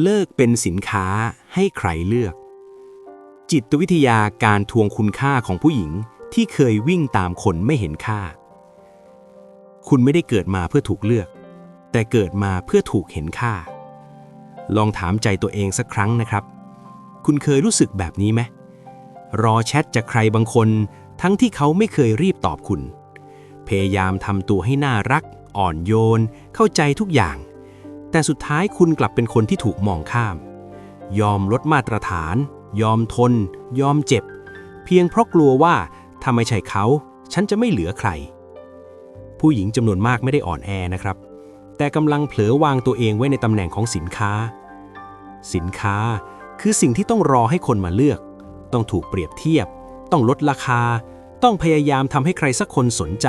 เลิกเป็นสินค้าให้ใครเลือก จิตวิทยาการทวงคุณค่าของผู้หญิงที่เคยวิ่งตามคนไม่เห็นค่า คุณไม่ได้เกิดมาเพื่อถูกเลือก แต่เกิดมาเพื่อถูกเห็นค่า ลองถามใจตัวเองสักครั้งนะครับ คุณเคยรู้สึกแบบนี้ไหมรอแชทจากใครบางคน ทั้งที่เขาไม่เคยรีบตอบคุณ พยายามทำตัวให้น่ารัก อ่อนโยน เข้าใจทุกอย่าง แต่สุดท้ายคุณกลับเป็นคนที่ถูกมองข้าม ยอมลดมาตรฐาน ยอมทน ยอมเจ็บ เพียงเพราะกลัวว่าถ้าไม่ใช่เขา ฉันจะไม่เหลือใคร ผู้หญิงจำนวนมากไม่ได้อ่อนแอนะครับ แต่กำลังเผลอวางตัวเองไว้ในตำแหน่งของสินค้า สินค้าคือสิ่งที่ต้องรอให้คนมาเลือก ต้องถูกเปรียบเทียบ ต้องลดราคา ต้องพยายามทำให้ใครสักคนสนใจ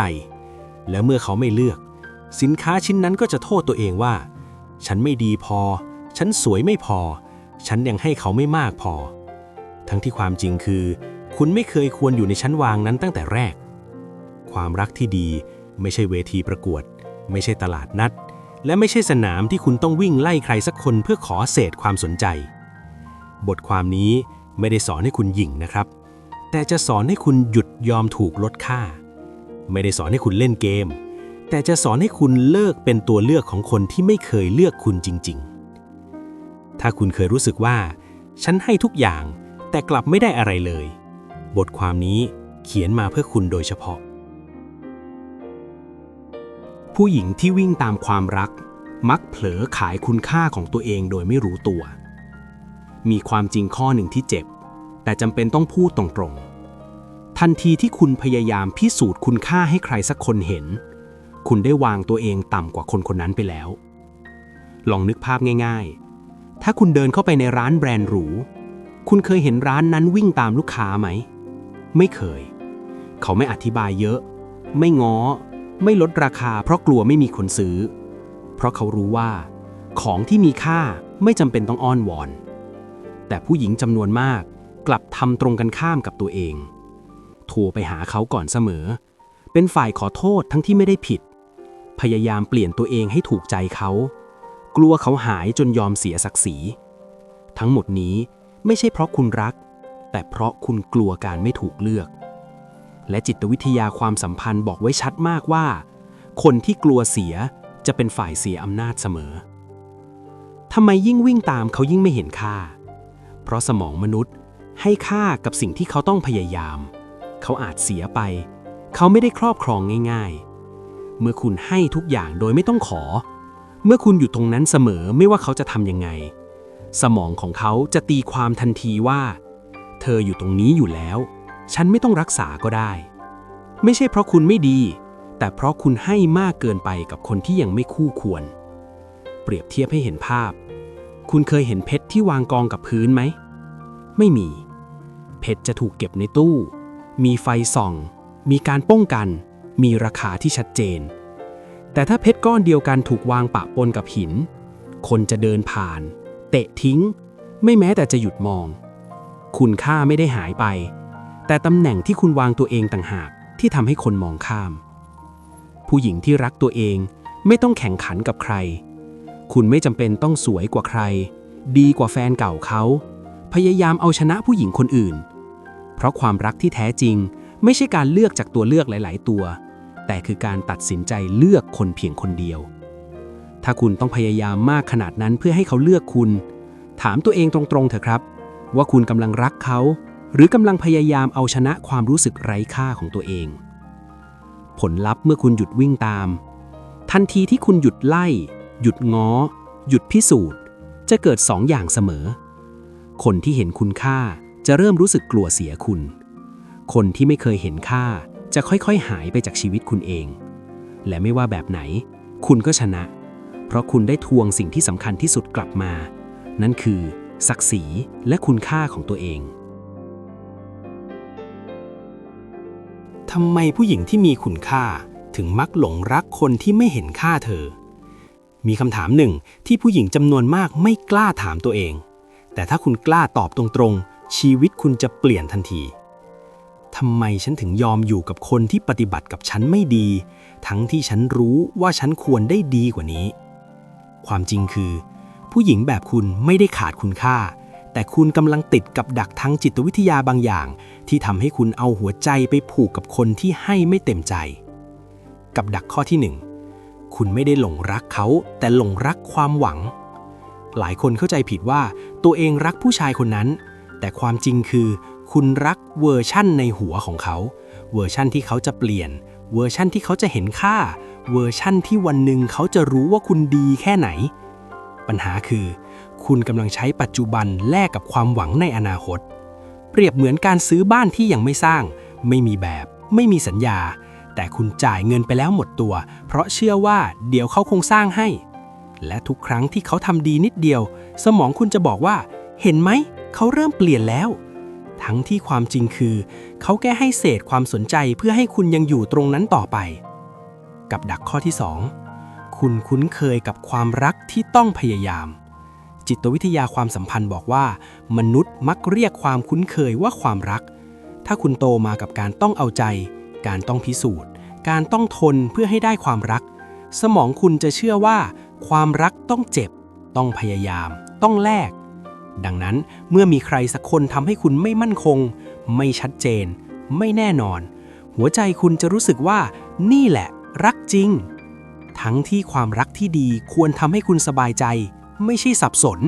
แล้วเมื่อเขาไม่เลือก สินค้าชิ้นนั้นก็จะโทษตัวเองว่า ฉันไม่ดีพอ ฉันสวยไม่พอ ฉันยังให้เขาไม่มากพอ ทั้งที่ความจริงคือ คุณไม่เคยควรอยู่ในชั้นวางนั้นตั้งแต่แรก ความรักที่ดีไม่ใช่เวทีประกวด ไม่ใช่ตลาดนัด และไม่ใช่สนามที่คุณต้องวิ่งไล่ใครสักคนเพื่อขอเศษความสนใจ บทความนี้ไม่ได้สอนให้คุณหยิ่งนะครับ แต่จะสอนให้คุณหยุดยอมถูกลดค่า ไม่ได้สอนให้คุณเล่นเกม แต่จะสอนให้คุณเลิกเป็นตัวเลือกของคนที่ไม่เคยเลือกคุณจริง ๆ ถ้าคุณเคยรู้สึกว่า ฉันให้ทุกอย่าง แต่กลับไม่ได้อะไรเลย บทความนี้เขียนมาเพื่อคุณโดยเฉพาะ ผู้หญิงที่วิ่งตามความรัก มักเผลอขายคุณค่าของตัวเองโดยไม่รู้ตัว มีความจริงข้อหนึ่งที่เจ็บ แต่จำเป็นต้องพูดตรงๆ ทันทีที่คุณพยายามพิสูจน์คุณค่าให้ใครสักคนเห็น คุณได้วางตัวเองต่ำกว่าคนคนนั้นไปแล้ว ลองนึกภาพง่ายๆ ถ้าคุณเดินเข้าไปในร้านแบรนด์หรู คุณเคยเห็นร้านนั้นวิ่งตามลูกค้าไหม ไม่เคย เขาไม่อธิบายเยอะ ไม่ง้อ ไม่ลดราคา เพราะกลัวไม่มีคนซื้อ เพราะเขารู้ว่า ของที่มีค่าไม่จำเป็นต้องอ้อนวอน แต่ผู้หญิงจำนวนมากกลับทำตรงกันข้ามกับตัวเอง โทรไปหาเขาก่อนเสมอ เป็นฝ่ายขอโทษทั้งที่ไม่ได้ผิด พยายามเปลี่ยนตัวเองให้ถูกใจเขา กลัวเขาหายจนยอมเสียศักดิ์ศรี ทั้งหมดนี้ไม่ใช่เพราะคุณรัก แต่เพราะคุณกลัวการไม่ถูกเลือก และจิตวิทยาความสัมพันธ์บอกไว้ชัดมากว่า คนที่กลัวเสียจะเป็นฝ่ายเสียอำนาจเสมอทำไมยิ่งวิ่งตามเขายิ่งไม่เห็นค่า เพราะสมองมนุษย์ให้ค่ากับสิ่งที่เขาต้องพยายาม เขาอาจเสียไป เขาไม่ได้ครอบครองง่าย ๆ เมื่อคุณให้ทุกอย่างโดยไม่ต้องขอ เมื่อคุณอยู่ตรงนั้นเสมอไม่ว่าเขาจะทำยังไง สมองของเขาจะตีความทันทีว่า เธออยู่ตรงนี้อยู่แล้ว ฉันไม่ต้องรักษาก็ได้ ไม่ใช่เพราะคุณไม่ดี แต่เพราะคุณให้มากเกินไปกับคนที่ยังไม่คู่ควร เปรียบเทียบให้เห็นภาพ คุณเคยเห็นเพชรที่วางกองกับพื้นไหม ไม่มี เพชรจะถูกเก็บในตู้ มีไฟส่อง มีการป้องกัน มีราคาที่ชัดเจน แต่ถ้าเพชรก้อนเดียวกันถูกวางปะปนกับหิน คนจะเดินผ่าน เตะทิ้ง ไม่แม้แต่จะหยุดมอง คุณค่าไม่ได้หายไป แต่ตำแหน่งที่คุณวางตัวเองต่างหากที่ทำให้คนมองข้าม ผู้หญิงที่รักตัวเองไม่ต้องแข่งขันกับใคร คุณไม่จำเป็นต้องสวยกว่าใคร ดีกว่าแฟนเก่าเขา พยายามเอาชนะผู้หญิงคนอื่น เพราะความรักที่แท้จริงไม่ใช่การเลือกจากตัวเลือกหลาย ๆ ตัว แต่คือการตัดสินใจเลือกคนเพียงคนเดียว ถ้าคุณต้องพยายามมากขนาดนั้นเพื่อให้เขาเลือกคุณ ถามตัวเองตรงๆเถอะครับ ว่าคุณกำลังรักเขา หรือกำลังพยายามเอาชนะความรู้สึกไร้ค่าของตัวเอง ผลลัพธ์เมื่อคุณหยุดวิ่งตาม ทันทีที่คุณหยุดไล่ หยุดง้อ หยุดพิสูจน์ จะเกิดสองอย่างเสมอ คนที่เห็นคุณค่าจะเริ่มรู้สึกกลัวเสียคุณ คนที่ไม่เคยเห็นค่า จะค่อยๆ หายไปจากชีวิตคุณเอง และไม่ว่าแบบไหน คุณก็ชนะ เพราะคุณได้ทวงสิ่งที่สำคัญที่สุดกลับมา นั่นคือ ศักดิ์ศรีและคุณค่าของตัวเองทำไมผู้หญิงที่มีคุณค่าถึงมักหลงรักคนที่ไม่เห็นค่าเธอ มีคำถามหนึ่งที่ผู้หญิงจำนวนมากไม่กล้าถามตัวเอง แต่ถ้าคุณกล้าตอบตรงๆ ชีวิตคุณจะเปลี่ยนทันที ทำไมฉันถึงยอมอยู่กับคนที่ปฏิบัติกับฉันไม่ดี ทั้งที่ฉันรู้ว่าฉันควรได้ดีกว่านี้ ความจริงคือ ผู้หญิงแบบคุณไม่ได้ขาดคุณค่า แต่คุณกำลังติดกับดักทางจิตวิทยาบางอย่าง ที่ทำให้คุณเอาหัวใจไปผูกกับคนที่ให้ไม่เต็มใจ กับดักข้อที่หนึ่งคุณไม่ได้หลงรักเขา แต่หลงรักความหวัง หลายคนเข้าใจผิดว่าตัวเองรักผู้ชายคนนั้น แต่ความจริงคือ คุณรักเวอร์ชั่นในหัวของเขา เวอร์ชั่นที่เขาจะเปลี่ยน เวอร์ชั่นที่เขาจะเห็นค่า เวอร์ชั่นที่วันหนึ่งเขาจะรู้ว่าคุณดีแค่ไหน ปัญหาคือ คุณกำลังใช้ปัจจุบันแลกกับความหวังในอนาคต เปรียบเหมือนการซื้อบ้านที่ยังไม่สร้าง ไม่มีแบบ ไม่มีสัญญา แต่คุณจ่ายเงินไปแล้วหมดตัว เพราะเชื่อว่าเดี๋ยวเขาคงสร้างให้ และทุกครั้งที่เขาทำดีนิดเดียว สมองคุณจะบอกว่า เห็นไหม เขาเริ่มเปลี่ยนแล้ว ทั้งที่ความจริงคือ เขาแก้ให้เศษความสนใจเพื่อให้คุณยังอยู่ตรงนั้นต่อไป กับดักข้อที่ 2 คุณคุ้นเคยกับความรักที่ต้องพยายาม จิตวิทยาความสัมพันธ์บอกว่า มนุษย์มักเรียกความคุ้นเคยว่าความรัก ถ้าคุณโตมากับการต้องเอาใจ การต้องพิสูจน์ การต้องทนเพื่อให้ได้ความรัก สมองคุณจะเชื่อว่า ความรักต้องเจ็บ ต้องพยายาม ต้องแลก ดังนั้นเมื่อมีใครสักคนทำให้คุณไม่มั่นคง ไม่ชัดเจน ไม่แน่นอน หัวใจคุณจะรู้สึกว่า นี่แหละ รักจริง ทั้งที่ความรักที่ดีควรทำให้คุณสบายใจ ไม่ใช่สับสน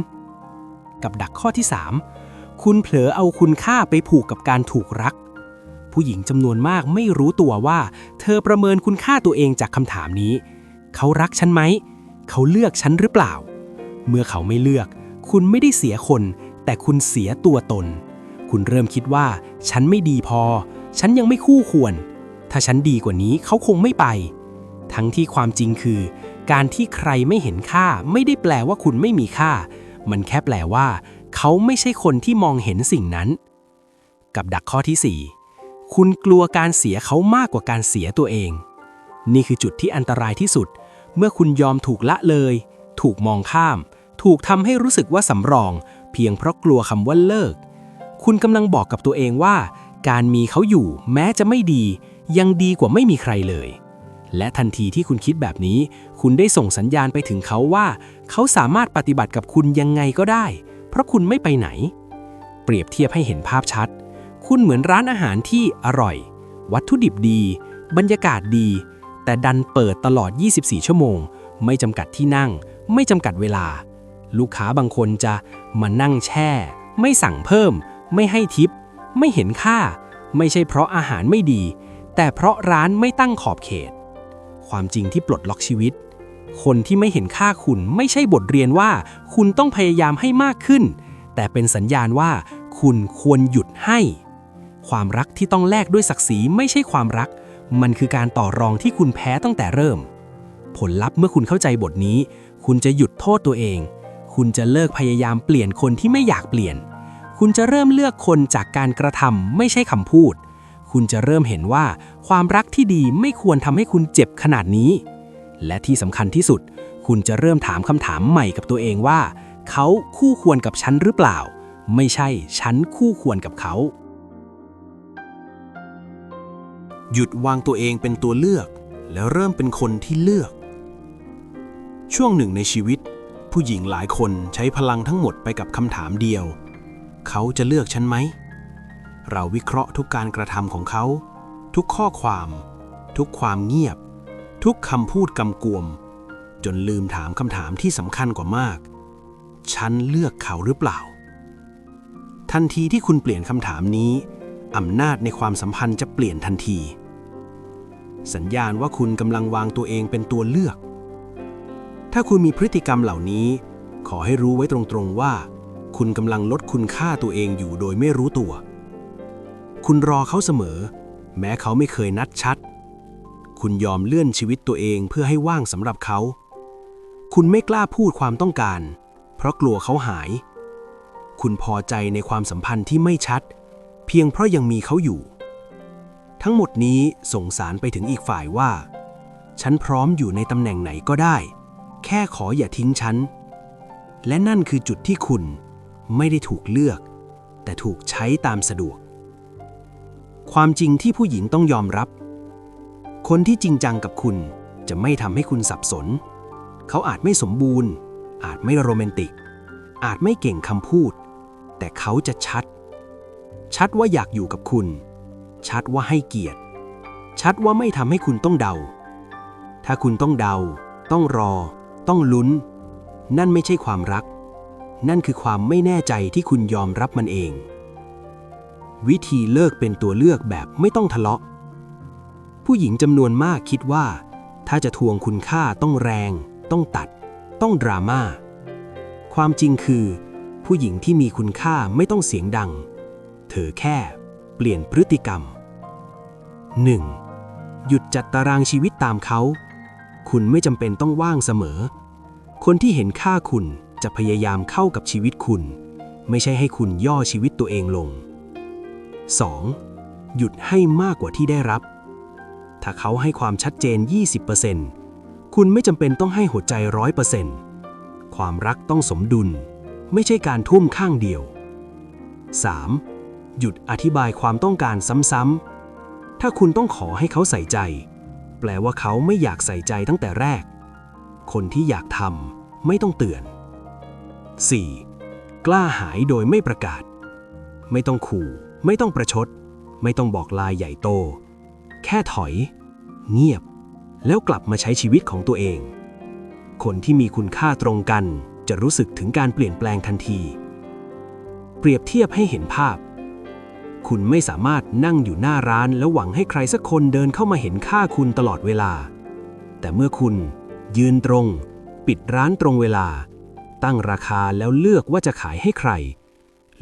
กับดักข้อที่ 3 คุณเผลอเอาคุณค่าไปผูกกับการถูกรัก ผู้หญิงจำนวนมากไม่รู้ตัวว่า เธอประเมินคุณค่าตัวเองจากคำถามนี้ เขารักฉันไหม เขาเลือกฉันหรือเปล่า เมื่อเขาไม่เลือก คุณไม่ได้เสียคน แต่คุณเสียตัวตน คุณเริ่มคิดว่า ฉันไม่ดีพอ ฉันยังไม่คู่ควร ถ้าฉันดีกว่านี้เขาคงไม่ไป ทั้งที่ความจริงคือ การที่ใครไม่เห็นค่า ไม่ได้แปลว่าคุณไม่มีค่า มันแค่แปลว่า เขาไม่ใช่คนที่มองเห็นสิ่งนั้น กับดักข้อที่ 4 คุณกลัวการเสียเขามากกว่าการเสียตัวเอง นี่คือจุดที่อันตรายที่สุด เมื่อคุณยอมถูกละเลย ถูกมองข้าม ถูกทำให้รู้สึกว่าสำรอง เพียงเพราะกลัวคำว่าเลิก คุณกำลังบอกกับตัวเองว่า การมีเขาอยู่แม้จะไม่ดี ยังดีกว่าไม่มีใครเลย และทันทีที่คุณคิดแบบนี้ คุณได้ส่งสัญญาณไปถึงเขาว่า เขาสามารถปฏิบัติกับคุณยังไงก็ได้ เพราะคุณไม่ไปไหน เปรียบเทียบให้เห็นภาพชัด คุณเหมือนร้านอาหารที่อร่อย วัตถุดิบดี บรรยากาศดี แต่ดันเปิดตลอด 24 ชั่วโมง ไม่จำกัดที่นั่ง ไม่จำกัดเวลา ลูกค้าบางคนจะมานั่งแช่ ไม่สั่งเพิ่ม ไม่ให้ทิป ไม่เห็นค่า ไม่ใช่เพราะอาหารไม่ดี แต่เพราะร้านไม่ตั้งขอบเขต ความจริงที่ปลดล็อกชีวิต คนที่ไม่เห็นค่าคุณไม่ใช่บทเรียนว่า คุณต้องพยายามให้มากขึ้น แต่เป็นสัญญาณว่า คุณควรหยุดให้ ความรักที่ต้องแลกด้วยศักดิ์ศรีไม่ใช่ความรัก มันคือการต่อรองที่คุณแพ้ตั้งแต่เริ่ม ผลลัพธ์เมื่อคุณเข้าใจบทนี้ คุณจะหยุดโทษตัวเอง คุณจะเลิกพยายามเปลี่ยนคนที่ไม่อยากเปลี่ยน คุณจะเริ่มเลือกคนจากการกระทำไม่ใช่คำพูด คุณจะเริ่มเห็นว่าความรักที่ดีไม่ควรทำให้คุณเจ็บขนาดนี้ และที่สำคัญที่สุด คุณจะเริ่มถามคำถามใหม่กับตัวเองว่า เขาคู่ควรกับฉันหรือเปล่า ไม่ใช่ฉันคู่ควรกับเขา หยุดวางตัวเองเป็นตัวเลือก แล้วเริ่มเป็นคนที่เลือก ช่วงหนึ่งในชีวิต ผู้หญิงหลายคนใช้พลังทั้งหมดไปกับคำถามเดียว เขาจะเลือกฉันไหม เราวิเคราะห์ทุกการกระทำของเขา ทุกข้อความ ทุกความเงียบ ทุกคำพูดกำกวม จนลืมถามคำถามที่สำคัญกว่ามาก ฉันเลือกเขาหรือเปล่า ทันทีที่คุณเปลี่ยนคำถามนี้อำนาจในความสัมพันธ์จะเปลี่ยนทันที สัญญาณว่าคุณกำลังวางตัวเองเป็นตัวเลือก ถ้าคุณมีพฤติกรรมเหล่านี้ ขอให้รู้ไว้ตรงๆว่า คุณกำลังลดคุณค่าตัวเองอยู่โดยไม่รู้ตัว คุณรอเขาเสมอ แม้เขาไม่เคยนัดชัด คุณยอมเลื่อนชีวิตตัวเองเพื่อให้ว่างสำหรับเขา คุณไม่กล้าพูดความต้องการ เพราะกลัวเขาหาย คุณพอใจในความสัมพันธ์ที่ไม่ชัด เพียงเพราะยังมีเขาอยู่ ทั้งหมดนี้ส่งสารไปถึงอีกฝ่ายว่า ฉันพร้อมอยู่ในตำแหน่งไหนก็ได้ แค่ขออย่าทิ้งฉัน และนั่นคือจุดที่คุณไม่ได้ถูกเลือก แต่ถูกใช้ตามสะดวก ความจริงที่ผู้หญิงต้องยอมรับ คนที่จริงจังกับคุณจะไม่ทำให้คุณสับสน เขาอาจไม่สมบูรณ์ อาจไม่โรแมนติก อาจไม่เก่งคำพูด แต่เขาจะชัด ชัดว่าอยากอยู่กับคุณ ชัดว่าให้เกียรติ ชัดว่าไม่ทำให้คุณต้องเดา ถ้าคุณต้องเดา ต้องรอ ต้องลุ้น นั่นไม่ใช่ความรัก นั่นคือความไม่แน่ใจที่คุณยอมรับมันเอง วิธีเลิกเป็นตัวเลือกแบบไม่ต้องทะเลาะ ผู้หญิงจำนวนมากคิดว่า ถ้าจะทวงคุณค่าต้องแรง ต้องตัด ต้องดราม่าความจริงคือ ผู้หญิงที่มีคุณค่าไม่ต้องเสียงดัง เธอแค่ เปลี่ยนพฤติกรรม 1. หยุดจัดตารางชีวิตตามเขา คุณไม่จำเป็นต้องว่างเสมอ คนที่เห็นค่าคุณจะพยายามเข้ากับชีวิตคุณ ไม่ใช่ให้คุณย่อชีวิตตัวเองลง 2. หยุดให้มากกว่าที่ได้รับ ถ้าเขาให้ความชัดเจน 20%คุณไม่จำเป็นต้องให้หัวใจ 100%ความรักต้องสมดุล ไม่ใช่การทุ่มข้างเดียว 3. หยุดอธิบายความต้องการซ้ำๆถ้าคุณต้องขอให้เขาใส่ใจ แปลว่าเขาไม่อยากใส่ใจตั้งแต่แรก คนที่อยากทำไม่ต้องเตือน 4. กล้าหายโดยไม่ประกาศ ไม่ต้องขู่ ไม่ต้องประชด ไม่ต้องบอกลายใหญ่โต แค่ถอย เงียบ แล้วกลับมาใช้ชีวิตของตัวเอง คนที่มีคุณค่าตรงกันจะรู้สึกถึงการเปลี่ยนแปลงทันที เปรียบเทียบให้เห็นภาพ คุณไม่สามารถนั่งอยู่หน้าร้านแล้วหวังให้ใครสักคนเดินเข้ามาเห็นค่าคุณตลอดเวลา แต่เมื่อคุณ ยืนตรง ปิดร้านตรงเวลา ตั้งราคาแล้วเลือกว่าจะขายให้ใคร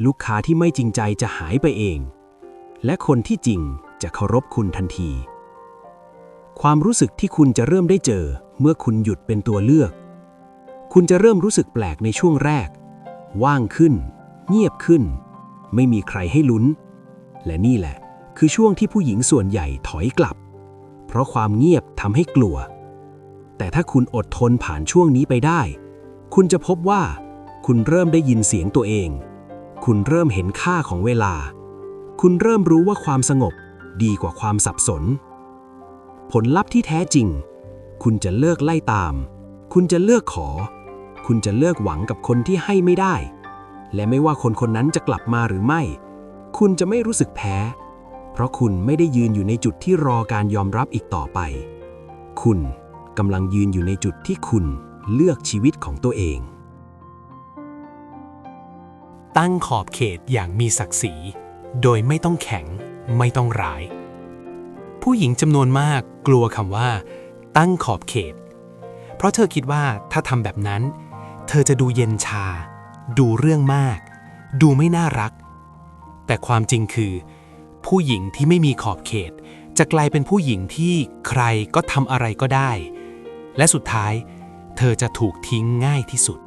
ลูกค้าที่ไม่จริงใจจะหายไปเอง และคนที่จริงจะเคารพคุณทันที ความรู้สึกที่คุณจะเริ่มได้เจอ เมื่อคุณหยุดเป็นตัวเลือก คุณจะเริ่มรู้สึกแปลกในช่วงแรก ว่างขึ้น เงียบขึ้นไม่มีใครให้ลุ้น และนี่แหละ คือช่วงที่ผู้หญิงส่วนใหญ่ถอยกลับ เพราะความเงียบทำให้กลัว แต่ถ้าคุณอดทนผ่านช่วงนี้ไปได้ คุณจะพบว่า คุณเริ่มได้ยินเสียงตัวเอง คุณเริ่มเห็นค่าของเวลา คุณเริ่มรู้ว่าความสงบดีกว่าความสับสน ผลลัพธ์ที่แท้จริง คุณจะเลิกไล่ตาม คุณจะเลือกขอ คุณจะเลิกหวังกับคนที่ให้ไม่ได้ และไม่ว่าคนคนนั้นจะกลับมาหรือไม่ คุณจะไม่รู้สึกแพ้ เพราะคุณไม่ได้ยืนอยู่ในจุดที่รอการยอมรับอีกต่อไป คุณกำลังยืนอยู่ในจุดที่คุณเลือกชีวิตของตัวเอง ตั้งขอบเขตอย่างมีศักดิ์ศรี โดยไม่ต้องแข็ง ไม่ต้องร้าย ผู้หญิงจำนวนมากกลัวคำว่า ตั้งขอบเขต เพราะเธอคิดว่าถ้าทำแบบนั้น เธอจะดูเย็นชา ดูเรื่องมาก ดูไม่น่ารัก แต่ความจริงคือ ผู้หญิงที่ไม่มีขอบเขต จะกลายเป็นผู้หญิงที่ใครก็ทำอะไรก็ได้ และสุดท้าย เธอจะถูกทิ้งง่ายที่สุด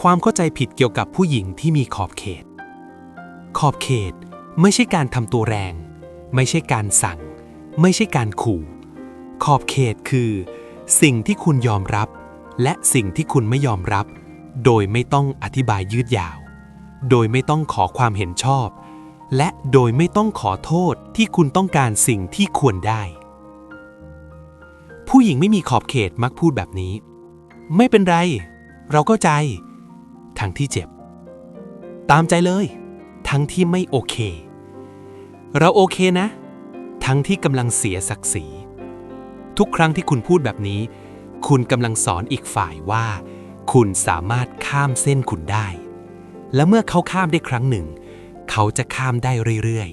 ความเข้าใจผิดเกี่ยวกับผู้หญิงที่มีขอบเขต ขอบเขตไม่ใช่การทำตัวแรง ไม่ใช่การสั่ง ไม่ใช่การขู่ ขอบเขตคือ สิ่งที่คุณยอมรับ และสิ่งที่คุณไม่ยอมรับ โดยไม่ต้องอธิบายยืดยาว โดยไม่ต้องขอความเห็นชอบ และโดยไม่ต้องขอโทษที่คุณต้องการสิ่งที่ควรได้ ผู้หญิงไม่มีขอบเขตมักพูดแบบนี้ ไม่เป็นไร เราก็ใจ ทั้งที่เจ็บ ตามใจเลย ทั้งที่ไม่โอเค เราโอเคนะ ทั้งที่กำลังเสียศักดิ์ศรี ทุกครั้งที่คุณพูดแบบนี้ คุณกำลังสอนอีกฝ่ายว่า คุณสามารถข้ามเส้นคุณได้ และเมื่อเขาข้ามได้ครั้งหนึ่ง เขาจะข้ามได้เรื่อย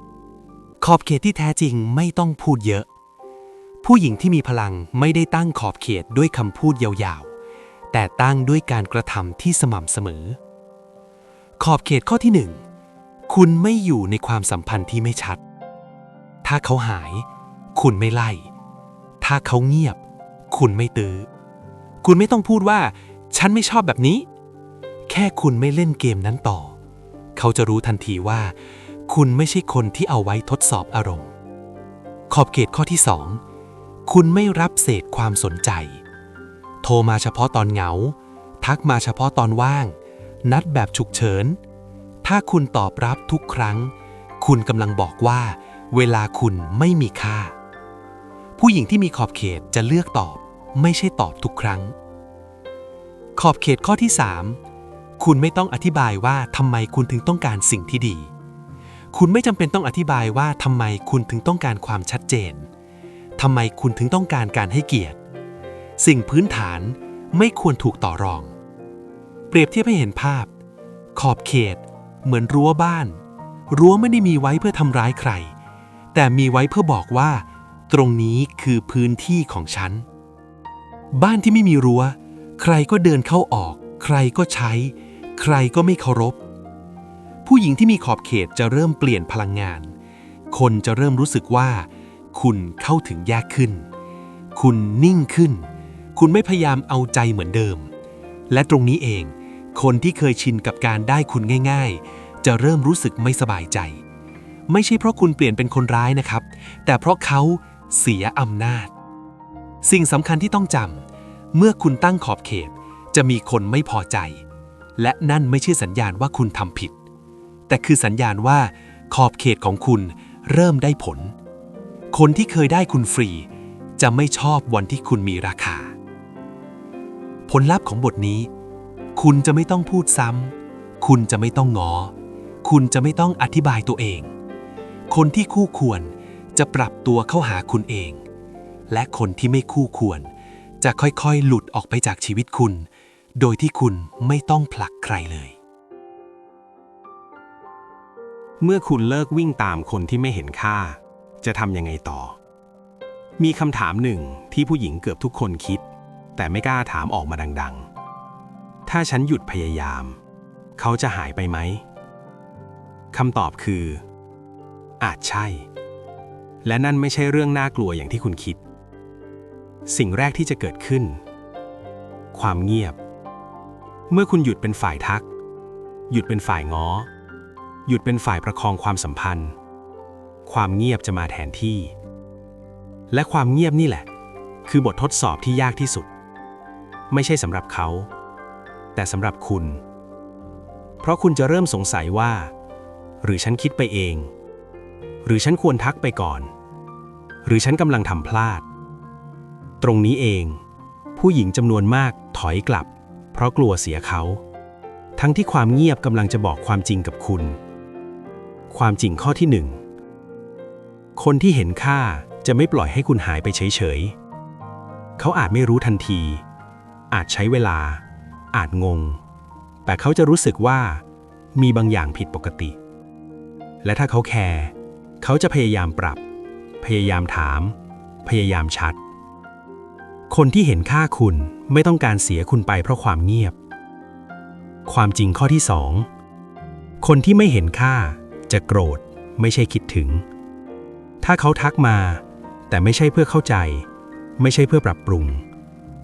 ๆ ขอบเขตที่แท้จริงไม่ต้องพูดเยอะ ผู้หญิงที่มีพลังไม่ได้ตั้งขอบเขตด้วยคำพูดยาวๆ แต่ตั้งด้วยการกระทำที่สม่ำเสมอ ขอบเขตข้อที่หนึ่งคุณไม่อยู่ในความสัมพันธ์ที่ไม่ชัด ถ้าเขาหาย คุณไม่ไล่ ถ้าเขาเงียบ คุณไม่ตื้อ คุณไม่ต้องพูดว่า ฉันไม่ชอบแบบนี้ แค่คุณไม่เล่นเกมนั้นต่อ เขาจะรู้ทันทีว่า คุณไม่ใช่คนที่เอาไว้ทดสอบอารมณ์ ขอบเขตข้อที่สองคุณไม่รับเศษความสนใจ โทรมาเฉพาะตอนเหงา ทักมาเฉพาะตอนว่าง นัดแบบฉุกเฉิน ถ้าคุณตอบรับทุกครั้ง คุณกำลังบอกว่า เวลาคุณไม่มีค่า ผู้หญิงที่มีขอบเขตจะเลือกตอบ ไม่ใช่ตอบทุกครั้ง ขอบเขตข้อที่ 3 คุณไม่ต้องอธิบายว่าทำไมคุณถึงต้องการสิ่งที่ดี คุณไม่จำเป็นต้องอธิบายว่าทำไมคุณถึงต้องการความชัดเจนทำไมคุณถึงต้องการการให้เกียรติ สิ่งพื้นฐานไม่ควรถูกต่อรอง เปรียบเทียบให้เห็นภาพ ขอบเขต เหมือนรั้วบ้าน รั้วไม่ได้มีไว้เพื่อทำร้ายใคร แต่มีไว้เพื่อบอกว่า ตรงนี้คือพื้นที่ของฉัน บ้านที่ไม่มีรั้ว ใครก็เดินเข้าออก ใครก็ใช้ ใครก็ไม่เคารพ ผู้หญิงที่มีขอบเขตจะเริ่มเปลี่ยนพลังงาน คนจะเริ่มรู้สึกว่า คุณเข้าถึงยากขึ้น คุณนิ่งขึ้น คุณไม่พยายามเอาใจเหมือนเดิม และตรงนี้เอง คนที่เคยชินกับการได้คุณง่าย ๆ จะเริ่มรู้สึกไม่สบายใจ ไม่ใช่เพราะคุณเปลี่ยนเป็นคนร้ายนะครับ แต่เพราะเขาเสียอำนาจ สิ่งสำคัญที่ต้องจำเมื่อคุณตั้งขอบเขตจะมีคนไม่พอใจ และนั่นไม่ใช่สัญญาณว่าคุณทำผิด แต่คือสัญญาณว่า ขอบเขตของคุณเริ่มได้ผล คนที่เคยได้คุณฟรี จะไม่ชอบวันที่คุณมีราคา ผลลัพธ์ของบทนี้ คุณจะไม่ต้องพูดซ้ำ คุณจะไม่ต้องงอ คุณจะไม่ต้องอธิบายตัวเอง คนที่คู่ควรจะปรับตัวเข้าหาคุณเอง และคนที่ไม่คู่ควร จะค่อยๆ หลุดออกไปจากชีวิตคุณ โดยที่คุณไม่ต้องผลักใครเลย เมื่อคุณเลิกวิ่งตามคนที่ไม่เห็นค่า จะทำยังไงต่อ มีคำถามหนึ่งที่ผู้หญิงเกือบทุกคนคิด แต่ไม่กล้าถามออกมาดัง ๆ ถ้าฉันหยุดพยายาม เขาจะหายไปไหมคำตอบคือ อาจใช่ และนั่นไม่ใช่เรื่องน่ากลัวอย่างที่คุณคิด สิ่งแรกที่จะเกิดขึ้น ความเงียบ เมื่อคุณหยุดเป็นฝ่ายทัก หยุดเป็นฝ่ายง้อ หยุดเป็นฝ่ายประคองความสัมพันธ์ ความเงียบจะมาแทนที่ และความเงียบนี่แหละ คือบททดสอบที่ยากที่สุด ไม่ใช่สำหรับเขา แต่สำหรับคุณ เพราะคุณจะเริ่มสงสัยว่า หรือฉันคิดไปเอง หรือฉันควรทักไปก่อน หรือฉันกำลังทำพลาด ตรงนี้เอง ผู้หญิงจำนวนมากถอยกลับ เพราะกลัวเสียเขา ทั้งที่ความเงียบกำลังจะบอกความจริงกับคุณ ความจริงข้อที่หนึ่งคนที่เห็นค่าจะไม่ปล่อยให้คุณหายไปเฉยๆ เขาอาจไม่รู้ทันที อาจใช้เวลา อาจงง แต่เขาจะรู้สึกว่ามีบางอย่างผิดปกติ และถ้าเขาแคร์เขาจะพยายามปรับ พยายามถาม พยายามชัด คนที่เห็นค่าคุณไม่ต้องการเสียคุณไปเพราะความเงียบ ความจริงข้อที่สองคนที่ไม่เห็นค่าจะโกรธไม่ใช่คิดถึง ถ้าเขาทักมา แต่ไม่ใช่เพื่อเข้าใจ ไม่ใช่เพื่อปรับปรุง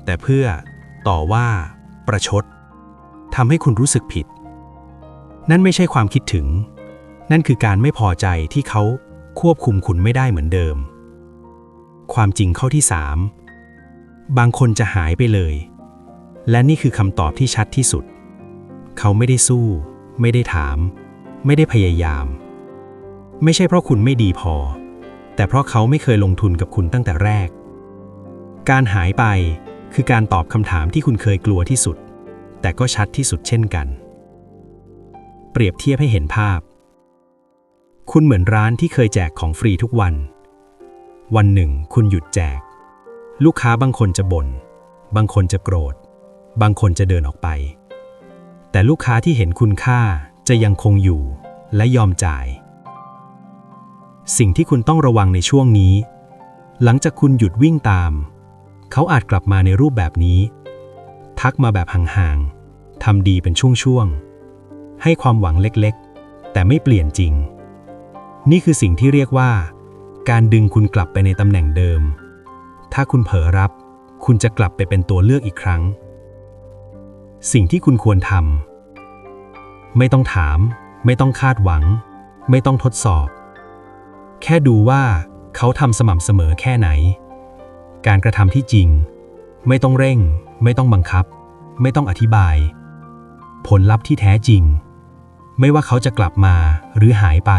แต่เพื่อต่อว่า ประชดทำให้คุณรู้สึกผิด นั่นไม่ใช่ความคิดถึง นั่นคือการไม่พอใจที่เขาควบคุมคุณไม่ได้เหมือนเดิม ความจริงข้อที่สาม บางคนจะหายไปเลย และนี่คือคำตอบที่ชัดที่สุด เขาไม่ได้สู้ ไม่ได้ถาม ไม่ได้พยายาม ไม่ใช่เพราะคุณไม่ดีพอ แต่เพราะเขาไม่เคยลงทุนกับคุณตั้งแต่แรก การหายไปคือการตอบคำถามที่คุณเคยกลัวที่สุด แต่ก็ชัดที่สุดเช่นกัน เปรียบเทียบให้เห็นภาพ คุณเหมือนร้านที่เคยแจกของฟรีทุกวัน วันหนึ่ง คุณหยุดแจก ลูกค้าบางคนจะบน่น บางคนจะโกรธ บางคนจะเดินออกไป แต่ลูกค้าที่เห็นคุณค่าจะยังคงอยู่และยอมจ่าย สิ่งที่คุณต้องระวังในช่วงนี้ หลังจากคุณหยุดวิ่งตาม เขาอาจกลับมาในรูปแบบนี้ ทักมาแบบห่างๆทำดีเป็นช่วงๆ ให้ความหวังเล็กๆ แต่ไม่เปลี่ยนจริง นี่คือสิ่งที่เรียกว่า การดึงคุณกลับไปในตำแหน่งเดิม ถ้าคุณเผลอรับ คุณจะกลับไปเป็นตัวเลือกอีกครั้ง สิ่งที่คุณควรทำไม่ต้องถาม ไม่ต้องคาดหวัง ไม่ต้องทดสอบ แค่ดูว่าเขาทำสม่ำเสมอแค่ไหน การกระทำที่จริง ไม่ต้องเร่ง ไม่ต้องบังคับ ไม่ต้องอธิบาย ผลลัพธ์ที่แท้จริง ไม่ว่าเขาจะกลับมาหรือหายไป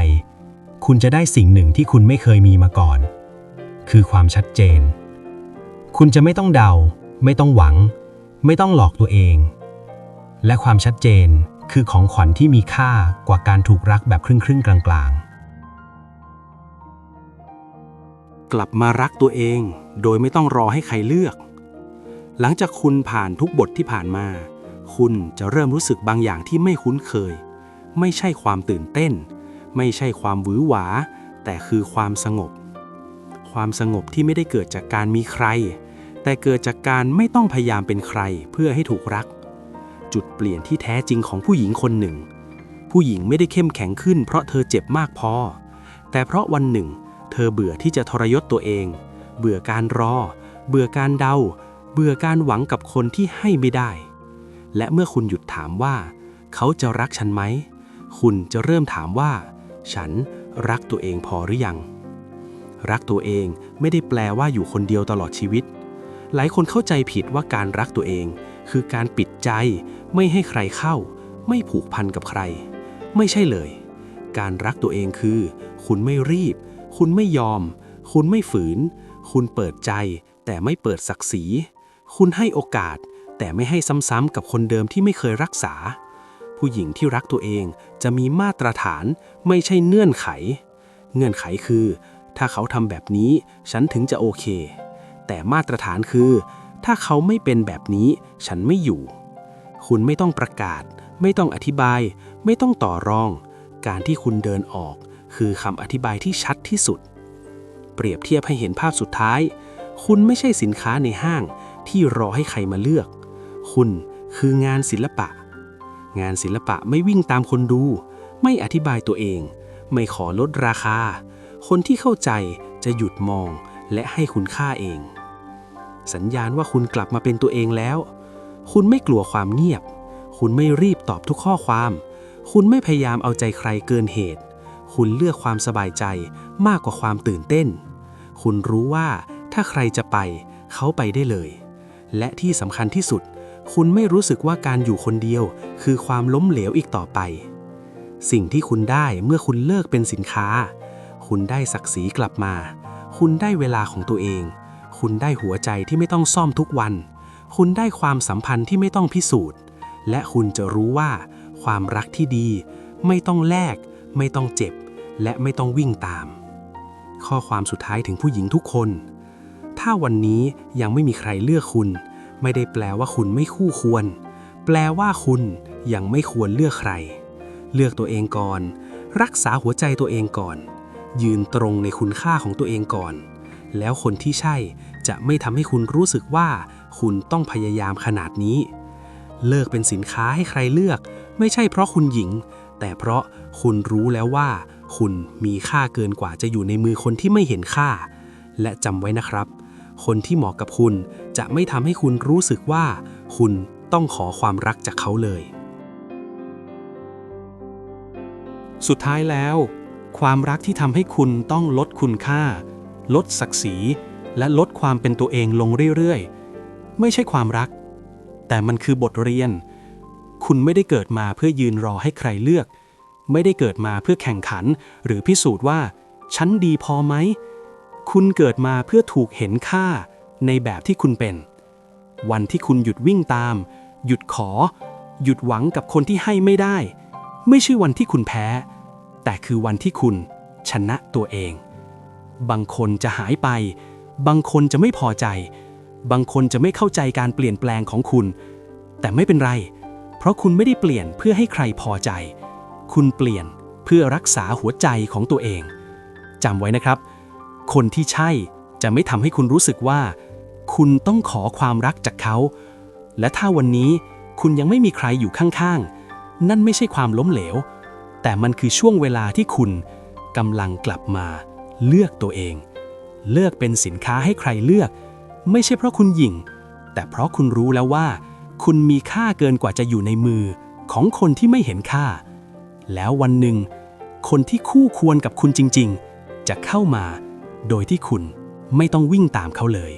คุณจะได้สิ่งหนึ่งที่คุณไม่เคยมีมาก่อน คือความชัดเจน คุณจะไม่ต้องเดา ไม่ต้องหวัง ไม่ต้องหลอกตัวเอง และความชัดเจนคือของขวัญที่มีค่ากว่าการถูกรักแบบครึ่งๆกลางๆกลับมารักตัวเองโดยไม่ต้องรอให้ใครเลือก หลังจากคุณผ่านทุกบทที่ผ่านมา คุณจะเริ่มรู้สึกบางอย่างที่ไม่คุ้นเคย ไม่ใช่ความตื่นเต้น ไม่ใช่ความหวือหวา แต่คือความสงบ ความสงบที่ไม่ได้เกิดจากการมีใคร แต่เกิดจากการไม่ต้องพยายามเป็นใครเพื่อให้ถูกรัก จุดเปลี่ยนที่แท้จริงของผู้หญิงคนหนึ่ง ผู้หญิงไม่ได้เข้มแข็งขึ้นเพราะเธอเจ็บมากพอ แต่เพราะวันหนึ่ง เธอเบื่อที่จะทรยศตัวเอง เบื่อการรอ เบื่อการเดา เบื่อการหวังกับคนที่ให้ไม่ได้ และเมื่อคุณหยุดถามว่า เขาจะรักฉันไหม คุณจะเริ่มถามว่า ฉันรักตัวเองพอหรือยัง รักตัวเองไม่ได้แปลว่าอยู่คนเดียวตลอดชีวิต หลายคนเข้าใจผิดว่าการรักตัวเอง คือการปิดใจ ไม่ให้ใครเข้า ไม่ผูกพันกับใคร ไม่ใช่เลย การรักตัวเองคือ คุณไม่รีบ คุณไม่ยอม คุณไม่ฝืน คุณเปิดใจ แต่ไม่เปิดศักดิ์ศรี คุณให้โอกาส แต่ไม่ให้ซ้ำๆกับคนเดิมที่ไม่เคยรักษา ผู้หญิงที่รักตัวเองจะมีมาตรฐาน ไม่ใช่เงื่อนไข เงื่อนไขคือ ถ้าเขาทำแบบนี้ ฉันถึงจะโอเค แต่มาตรฐานคือ ถ้าเขาไม่เป็นแบบนี้ ฉันไม่อยู่ คุณไม่ต้องประกาศ ไม่ต้องอธิบาย ไม่ต้องต่อรอง การที่คุณเดินออก คือคำอธิบายที่ชัดที่สุด เปรียบเทียบให้เห็นภาพสุดท้าย คุณไม่ใช่สินค้าในห้างที่รอให้ใครมาเลือก คุณคืองานศิลปะ งานศิลปะไม่วิ่งตามคนดู ไม่อธิบายตัวเอง ไม่ขอลดราคา คนที่เข้าใจจะหยุดมอง และให้คุณค่าเอง สัญญาณว่าคุณกลับมาเป็นตัวเองแล้ว คุณไม่กลัวความเงียบ คุณไม่รีบตอบทุกข้อความ คุณไม่พยายามเอาใจใครเกินเหตุ คุณเลือกความสบายใจมากกว่าความตื่นเต้น คุณรู้ว่าถ้าใครจะไป เขาไปได้เลย และที่สำคัญที่สุด คุณไม่รู้สึกว่าการอยู่คนเดียว คือความล้มเหลวอีกต่อไป สิ่งที่คุณได้เมื่อคุณเลิกเป็นสินค้า คุณได้ศักดิ์ศรีกลับมา คุณได้เวลาของตัวเอง คุณได้หัวใจที่ไม่ต้องซ่อมทุกวัน คุณได้ความสัมพันธ์ที่ไม่ต้องพิสูจน์ และคุณจะรู้ว่า ความรักที่ดี ไม่ต้องแลก ไม่ต้องเจ็บ และไม่ต้องวิ่งตาม ข้อความสุดท้ายถึงผู้หญิงทุกคน ถ้าวันนี้ยังไม่มีใครเลือกคุณ ไม่ได้แปลว่าคุณไม่คู่ควร แปลว่าคุณยังไม่ควรเลือกใคร เลือกตัวเองก่อน รักษาหัวใจตัวเองก่อน ยืนตรงในคุณค่าของตัวเองก่อน แล้วคนที่ใช่จะไม่ทำให้คุณรู้สึกว่าคุณต้องพยายามขนาดนี้ เลิกเป็นสินค้าให้ใครเลือก ไม่ใช่เพราะคุณหญิง แต่เพราะคุณรู้แล้วว่า คุณมีค่าเกินกว่าจะอยู่ในมือคนที่ไม่เห็นค่า และจำไว้นะครับ คนที่เหมาะกับคุณจะไม่ทำให้คุณรู้สึกว่า คุณต้องขอความรักจากเขาเลย สุดท้ายแล้ว ความรักที่ทำให้คุณต้องลดคุณค่า ลดศักดิ์ศรี และลดความเป็นตัวเองลงเรื่อยๆ ไม่ใช่ความรัก แต่มันคือบทเรียน คุณไม่ได้เกิดมาเพื่อยืนรอให้ใครเลือก ไม่ได้เกิดมาเพื่อแข่งขัน หรือพิสูจน์ว่า ฉันดีพอไหม คุณเกิดมาเพื่อถูกเห็นค่าในแบบที่คุณเป็น วันที่คุณหยุดวิ่งตาม หยุดขอ หยุดหวังกับคนที่ให้ไม่ได้ ไม่ใช่วันที่คุณแพ้ แต่คือวันที่คุณชนะตัวเอง บางคนจะหายไป บางคนจะไม่พอใจ บางคนจะไม่เข้าใจการเปลี่ยนแปลงของคุณ แต่ไม่เป็นไร เพราะคุณไม่ได้เปลี่ยนเพื่อให้ใครพอใจ คุณเปลี่ยนเพื่อรักษาหัวใจของตัวเองจำไว้นะครับ คนที่ใช่จะไม่ทำให้คุณรู้สึกว่า คุณต้องขอความรักจากเขา และถ้าวันนี้คุณยังไม่มีใครอยู่ข้างๆ นั่นไม่ใช่ความล้มเหลว แต่มันคือช่วงเวลาที่คุณกำลังกลับมาเลือกตัวเอง เลือกเป็นสินค้าให้ใครเลือก ไม่ใช่เพราะคุณหยิ่ง แต่เพราะคุณรู้แล้วว่า คุณมีค่าเกินกว่าจะอยู่ในมือของคนที่ไม่เห็นค่า แล้ววันหนึ่ง คนที่คู่ควรกับคุณจริง ๆ จะเข้ามา โดยที่คุณไม่ต้องวิ่งตามเขาเลย